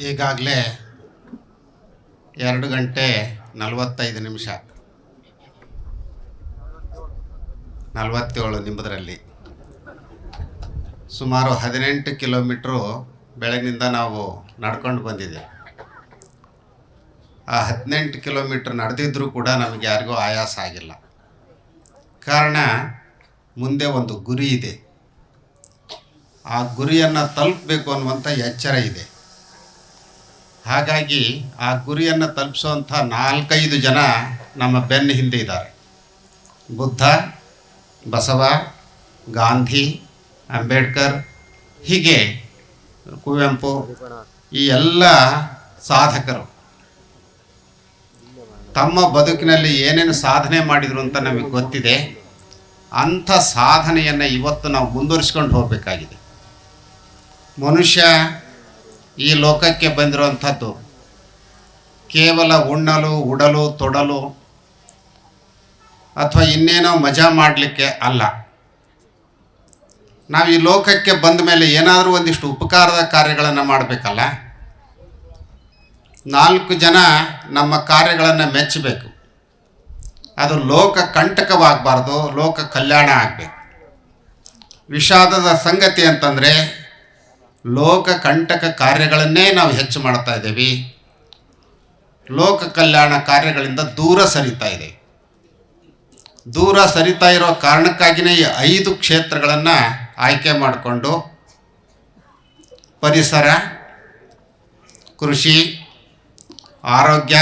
ಈಗಾಗಲೇ ಎರಡು ಗಂಟೆ ನಲವತ್ತೈದು ನಿಮಿಷ. ನಲವತ್ತೇಳು ನಿಮ್ಮದರಲ್ಲಿ ಸುಮಾರು ಹದಿನೆಂಟು ಕಿಲೋಮೀಟ್ರು ಬೆಳಗಿನಿಂದ ನಾವು ನಡ್ಕೊಂಡು ಬಂದಿದ್ದೆ ಆ ಹದಿನೆಂಟು ಕಿಲೋಮೀಟ್ರ್ ನಡೆದಿದ್ದರೂ ಕೂಡ ನಮಗೆ ಯಾರಿಗೂ ಆಯಾಸ ಆಗಿಲ್ಲ. ಕಾರಣ ಮುಂದೆ ಒಂದು ಗುರಿ ಇದೆ. ಆ ಗುರಿಯನ್ನು ತಲುಪಬೇಕು ಅನ್ನುವಂಥ ಎಚ್ಚರ ಇದೆ. ಹಾಗಾಗಿ ಆ ಗುರಿಯನ್ನು ತಲುಪಿಸುವಂಥ ನಾಲ್ಕೈದು ಜನ ನಮ್ಮ ಬೆನ್ನ ಹಿಂದೆ ಇದ್ದಾರೆ. ಬುದ್ಧ, ಬಸವ, ಗಾಂಧಿ, ಅಂಬೇಡ್ಕರ್, ಹೀಗೆ ಕುವೆಂಪು ಈ ಎಲ್ಲ ಸಾಧಕರು. ತಮ್ಮ ಬದುಕಿನಲ್ಲಿ ಏನೇನು ಸಾಧನೆ ಮಾಡಿದರು ಅಂತ ನಮಗೆ ಗೊತ್ತಿದೆ. ಅಂಥ ಸಾಧನೆಯನ್ನು ಇವತ್ತು ನಾವು ಮುಂದುವರಿಸ್ಕೊಂಡು ಹೋಗಬೇಕಾಗಿದೆ. ಮನುಷ್ಯ ಈ ಲೋಕಕ್ಕೆ ಬಂದಿರುವಂಥದ್ದು. ಕೇವಲ ಉಣ್ಣಲು, ಉಡಲು, ತೊಡಲು ಅಥವಾ ಇನ್ನೇನೋ ಮಜಾ ಮಾಡಲಿಕ್ಕೆ ಅಲ್ಲ. ನಾವು ಈ ಲೋಕಕ್ಕೆ ಬಂದ ಮೇಲೆ ಏನಾದರೂ ಒಂದಿಷ್ಟು ಉಪಕಾರದ ಕಾರ್ಯಗಳನ್ನು ಮಾಡಬೇಕಲ್ಲ? ನಾಲ್ಕು ಜನ ನಮ್ಮ ಕಾರ್ಯಗಳನ್ನು ಮೆಚ್ಚಬೇಕು. ಅದು ಲೋಕ ಕಂಟಕವಾಗಬಾರ್ದು, ಲೋಕ ಕಲ್ಯಾಣ ಆಗಬೇಕು. ವಿಷಾದದ ಸಂಗತಿ ಅಂತಂದರೆ ಲೋಕ ಕಂಟಕ ಕಾರ್ಯಗಳನ್ನೇ ನಾವು ಹೆಚ್ಚು ಮಾಡ್ತಾ ಇದ್ದೇವೆ. ಲೋಕ ಕಲ್ಯಾಣ ಕಾರ್ಯಗಳಿಂದ ದೂರ ಸರಿತಾ ಇದೆ. ದೂರ ಸರಿತಾ ಇರೋ ಕಾರಣಕ್ಕಾಗಿಯೇ ಈ ಐದು ಕ್ಷೇತ್ರಗಳನ್ನು ಆಯ್ಕೆ ಮಾಡಿಕೊಂಡು ಪರಿಸರ, ಕೃಷಿ, ಆರೋಗ್ಯ,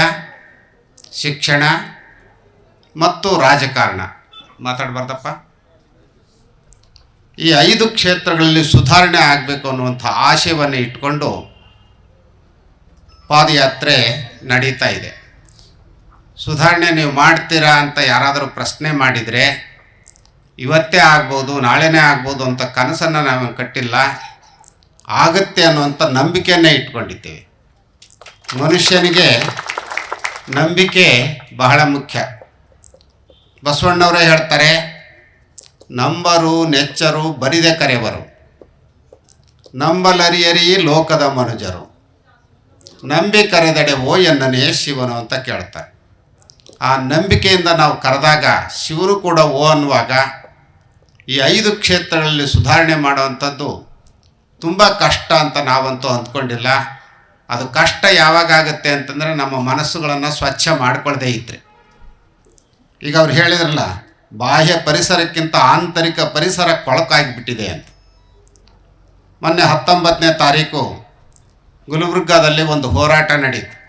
ಶಿಕ್ಷಣ ಮತ್ತು ರಾಜಕಾರಣ. ಮಾತಾಡಬಾರ್ದಪ್ಪ. ಈ ಐದು ಕ್ಷೇತ್ರಗಳಲ್ಲಿ ಸುಧಾರಣೆ ಆಗಬೇಕು ಅನ್ನುವಂಥ ಆಶಯವನ್ನು ಇಟ್ಕೊಂಡು ಪಾದಯಾತ್ರೆ ನಡೀತಾ ಇದೆ. ಸುಧಾರಣೆ ನೀವು ಮಾಡ್ತೀರಾ ಅಂತ ಯಾರಾದರೂ ಪ್ರಶ್ನೆ ಮಾಡಿದರೆ, ಇವತ್ತೇ ಆಗ್ಬೋದು, ನಾಳೆನೇ ಆಗ್ಬೋದು ಅಂತ ಕನಸನ್ನು ನಾವು ಕಟ್ಟಿಲ್ಲ, ಆಗುತ್ತೆ ಅನ್ನುವಂಥ ನಂಬಿಕೆಯನ್ನೇ ಇಟ್ಕೊಂಡಿದ್ದೀವಿ. ಮನುಷ್ಯನಿಗೆ ನಂಬಿಕೆ ಬಹಳ ಮುಖ್ಯ. ಬಸವಣ್ಣವರೇ ಹೇಳ್ತಾರೆ ನಂಬರು, ನೆಚ್ಚರು, ಬರಿದೆ ಕರೆವರು ನಂಬಲರಿಯರಿ ಲೋಕದ ಮನುಜರು. ನಂಬಿ ಕರೆದಡೆ ಓ ಎನ್ನನೇ ಶಿವನು ಅಂತ ಕೇಳ್ತಾರೆ. ಆ ನಂಬಿಕೆಯಿಂದ ನಾವು ಕರೆದಾಗ ಶಿವರು ಕೂಡ ಓ ಅನ್ನುವಾಗ ಈ ಐದು ಕ್ಷೇತ್ರಗಳಲ್ಲಿ ಸುಧಾರಣೆ ಮಾಡುವಂಥದ್ದು ತುಂಬ ಕಷ್ಟ ಅಂತ ನಾವಂತೂ ಅಂದ್ಕೊಂಡಿಲ್ಲ. ಅದು ಕಷ್ಟ ಯಾವಾಗ ಆಗುತ್ತೆ ಅಂತಂದರೆ ನಮ್ಮ ಮನಸ್ಸುಗಳನ್ನು ಸ್ವಚ್ಛ ಮಾಡಿಕೊಳ್ಳದೇ ಇದ್ದರೆ ಈಗ ಅವ್ರು ಹೇಳಿದ್ರಲ್ಲ ಬಾಹ್ಯ ಪರಿಸರಕ್ಕಿಂತ ಆಂತರಿಕ ಪರಿಸರ ಕೊಳಕಾಗಿಬಿಟ್ಟಿದೆ ಅಂತ. ಮೊನ್ನೆ ಹತ್ತೊಂಬತ್ತನೇ ತಾರೀಕು ಗುಲ್ಬರ್ಗಾದಲ್ಲಿ ಒಂದು ಹೋರಾಟ ನಡೀತು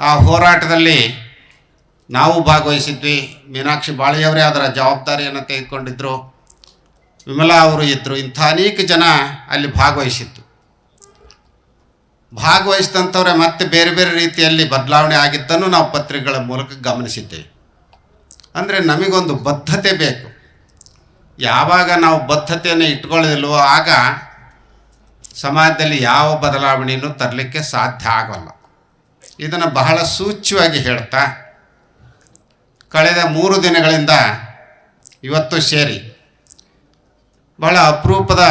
ಆ ಹೋರಾಟದಲ್ಲಿ ನಾವು ಭಾಗವಹಿಸಿದ್ವಿ. ಮೀನಾಕ್ಷಿ ಬಾಳಿಯವರೇ ಅದರ ಜವಾಬ್ದಾರಿಯನ್ನು ತೆಗೆದುಕೊಂಡಿದ್ದರು ವಿಮಲಾ ಅವರು ಇದ್ದರು ಇಂಥ ಅನೇಕ ಜನ ಅಲ್ಲಿ ಭಾಗವಹಿಸಿದ್ದು ಭಾಗವಹಿಸಿದಂಥವ್ರೆ ಮತ್ತೆ ಬೇರೆ ಬೇರೆ ರೀತಿಯಲ್ಲಿ ಬದಲಾವಣೆ ಆಗಿದ್ದನ್ನು ನಾವು ಪತ್ರಿಕೆಗಳ ಮೂಲಕ ಗಮನಿಸಿದ್ದೇವೆ. ಅಂದರೆ ನಮಗೊಂದು ಬದ್ಧತೆ ಬೇಕು. ಯಾವಾಗ ನಾವು ಬದ್ಧತೆಯನ್ನು ಇಟ್ಕೊಳ್ಳೋದಿಲ್ವೋ ಆಗ ಸಮಾಜದಲ್ಲಿ ಯಾವ ಬದಲಾವಣೆಯನ್ನು ತರಲಿಕ್ಕೆ ಸಾಧ್ಯ ಆಗೋಲ್ಲ. ಇದನ್ನು ಬಹಳ ಸೂಚ್ಯವಾಗಿ ಹೇಳ್ತಾ, ಕಳೆದ ಮೂರು ದಿನಗಳಿಂದ ಇವತ್ತು ಸೇರಿ ಬಹಳ ಅಪರೂಪದ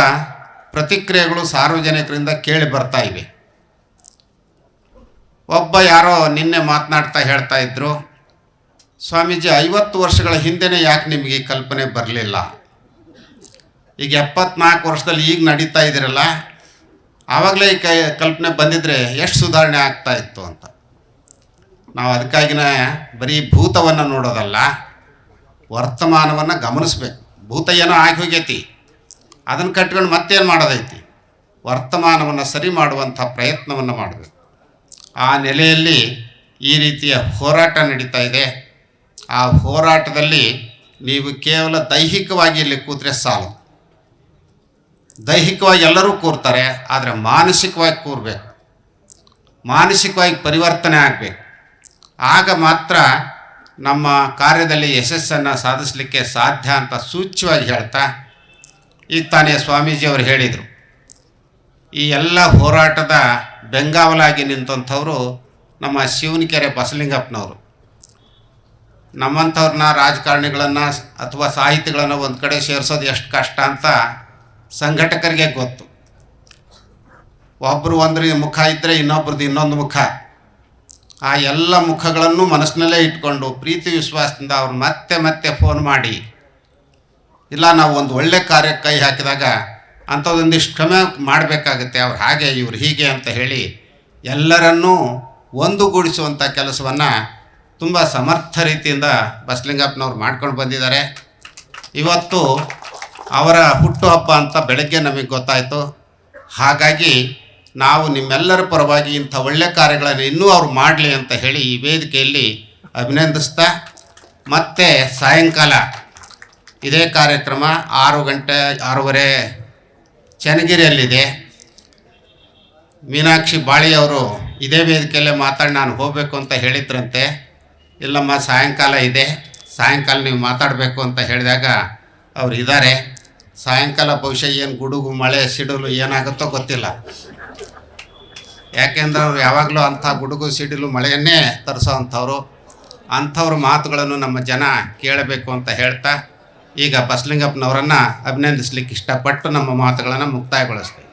ಪ್ರತಿಕ್ರಿಯೆಗಳು ಸಾರ್ವಜನಿಕರಿಂದ ಕೇಳಿ ಬರ್ತಾ ಇವೆ. ಒಬ್ಬ ಯಾರೋ ನಿನ್ನೆ ಮಾತನಾಡ್ತಾ ಹೇಳ್ತಾ ಇದ್ದರು ಸ್ವಾಮೀಜಿ, ಐವತ್ತು ವರ್ಷಗಳ ಹಿಂದೆನೇ ಯಾಕೆ ನಿಮಗೆ ಕಲ್ಪನೆ ಬರಲಿಲ್ಲ? ಈಗ ಎಪ್ಪತ್ನಾಲ್ಕು ವರ್ಷದಲ್ಲಿ ಈಗ ನಡೀತಾ ಇದ್ದೀರಲ್ಲ ಆವಾಗಲೇ ಈ ಕಲ್ಪನೆ ಬಂದಿದ್ದರೆ ಎಷ್ಟು ಸುಧಾರಣೆ ಆಗ್ತಾ ಇತ್ತು ಅಂತ. ನಾವು ಅದಕ್ಕಾಗಿನ ಬರೀ ಭೂತವನ್ನು ನೋಡೋದಲ್ಲ, ವರ್ತಮಾನವನ್ನು ಗಮನಿಸ್ಬೇಕು. ಭೂತ ಏನೋ ಆಗಿ ಹೋಗೈತಿ. ಅದನ್ನು ಕಟ್ಕೊಂಡು ಮತ್ತೇನು ಮಾಡೋದೈತಿ? ವರ್ತಮಾನವನ್ನು ಸರಿ ಮಾಡುವಂಥ ಪ್ರಯತ್ನವನ್ನು ಮಾಡಬೇಕು. ಆ ನೆಲೆಯಲ್ಲಿ ಈ ರೀತಿಯ ಹೋರಾಟ ನಡೀತಾ ಇದೆ. ಆ ಹೋರಾಟದಲ್ಲಿ ನೀವು ಕೇವಲ ದೈಹಿಕವಾಗಿ ಇಲ್ಲಿ ಕೂತ್ರೆ ಸಾಲದು ದೈಹಿಕವಾಗಿ ಎಲ್ಲರೂ ಕೂರ್ತಾರೆ, ಆದರೆ ಮಾನಸಿಕವಾಗಿ ಕೂರಬೇಕು. ಮಾನಸಿಕವಾಗಿ ಪರಿವರ್ತನೆ ಆಗಬೇಕು. ಆಗ ಮಾತ್ರ ನಮ್ಮ ಕಾರ್ಯದಲ್ಲಿ ಯಶಸ್ಸನ್ನು ಸಾಧಿಸಲಿಕ್ಕೆ ಸಾಧ್ಯ ಅಂತ ಸೂಚ್ಯವಾಗಿ ಹೇಳ್ತಾ ಈಗ ತಾನೇ ಸ್ವಾಮೀಜಿಯವರು ಹೇಳಿದರು. ಈ ಎಲ್ಲ ಹೋರಾಟದ ಬೆಂಗಾವಲಾಗಿ ನಿಂತಂಥವರು ನಮ್ಮ ಶಿವನಕೆರೆ ಬಸಲಿಂಗಪ್ಪನವರು. ನಮ್ಮಂಥವ್ರನ್ನ ರಾಜಕಾರಣಿಗಳನ್ನು ಅಥವಾ ಸಾಹಿತಿಗಳನ್ನು ಒಂದು ಕಡೆ ಸೇರಿಸೋದು ಎಷ್ಟು ಕಷ್ಟ ಅಂತ ಸಂಘಟಕರಿಗೆ ಗೊತ್ತು. ಒಬ್ಬರು ಒಂದ್ರ ಮುಖ ಇದ್ದರೆ ಇನ್ನೊಬ್ರದ್ದು ಇನ್ನೊಂದು ಮುಖ. ಆ ಎಲ್ಲ ಮುಖಗಳನ್ನು ಮನಸ್ಸಿನಲ್ಲೇ ಇಟ್ಕೊಂಡು ಪ್ರೀತಿ ವಿಶ್ವಾಸದಿಂದ ಅವ್ರು ಮತ್ತೆ ಮತ್ತೆ ಫೋನ್ ಮಾಡಿ. ಇಲ್ಲ ನಾವು ಒಂದು ಒಳ್ಳೆ ಕಾರ್ಯಕ್ಕೆ ಕೈ ಹಾಕಿದಾಗ ಅಂಥದ್ದೊಂದಿಷ್ಟು ಕ್ರಮ ಮಾಡಬೇಕಾಗುತ್ತೆ, ಅವ್ರು ಹಾಗೆ ಇವ್ರು ಹೀಗೆ ಅಂತ ಹೇಳಿ ಎಲ್ಲರನ್ನೂ ಒಂದುಗೂಡಿಸುವಂಥ ಕೆಲಸವನ್ನು ತುಂಬ ಸಮರ್ಥ ರೀತಿಯಿಂದ ಬಸಲಿಂಗಪ್ಪನವ್ರು ಮಾಡ್ಕೊಂಡು ಬಂದಿದ್ದಾರೆ. ಇವತ್ತು ಅವರ ಹುಟ್ಟುಹಬ್ಬ ಅಂತ ಬೆಳಗ್ಗೆ ನಮಗೆ ಗೊತ್ತಾಯಿತು. ಹಾಗಾಗಿ ನಾವು ನಿಮ್ಮೆಲ್ಲರ ಪರವಾಗಿ ಇಂಥ ಒಳ್ಳೆ ಕಾರ್ಯಗಳನ್ನು ಇನ್ನೂ ಅವ್ರು ಮಾಡಲಿ ಅಂತ ಹೇಳಿ ಈ ವೇದಿಕೆಯಲ್ಲಿ ಅಭಿನಂದಿಸ್ತಾ, ಮತ್ತೆ ಸಾಯಂಕಾಲ ಇದೇ ಕಾರ್ಯಕ್ರಮ ಆರು ಗಂಟೆ, ಆರೂವರೆ ಚನ್ನಗಿರಿಯಲ್ಲಿದೆ. ಮೀನಾಕ್ಷಿ ಬಾಳಿಯವರು ಇದೇ ವೇದಿಕೆಯಲ್ಲೇ ಮಾತಾಡಿ ನಾನು ಹೋಗಬೇಕು ಅಂತ ಹೇಳಿದ್ರಂತೆ. ಇಲ್ಲಮ್ಮ, ಸಾಯಂಕಾಲ ಇದೆ. ಸಾಯಂಕಾಲ ನೀವು ಮಾತಾಡಬೇಕು ಅಂತ ಹೇಳಿದಾಗ ಅವ್ರು ಇದ್ದಾರೆ ಸಾಯಂಕಾಲ ಬಹುಶಃ ಏನು ಗುಡುಗು, ಮಳೆ, ಸಿಡಿಲು ಏನಾಗುತ್ತೋ ಗೊತ್ತಿಲ್ಲ. ಯಾಕೆಂದ್ರೆ ಅವ್ರು ಯಾವಾಗಲೂ ಅಂಥ ಗುಡುಗು, ಸಿಡಿಲು, ಮಳೆಯನ್ನೇ ತರಿಸೋ ಅಂಥವ್ರು ಅಂಥವ್ರ ಮಾತುಗಳನ್ನು ನಮ್ಮ ಜನ ಕೇಳಬೇಕು ಅಂತ ಹೇಳ್ತಾ ಈಗ ಬಸಲಿಂಗಪ್ಪನವರನ್ನು ಅಭಿನಂದಿಸ್ಲಿಕ್ಕೆ ಇಷ್ಟಪಟ್ಟು ನಮ್ಮ ಮಾತುಗಳನ್ನು ಮುಕ್ತಾಯಗೊಳಿಸ್ತೀವಿ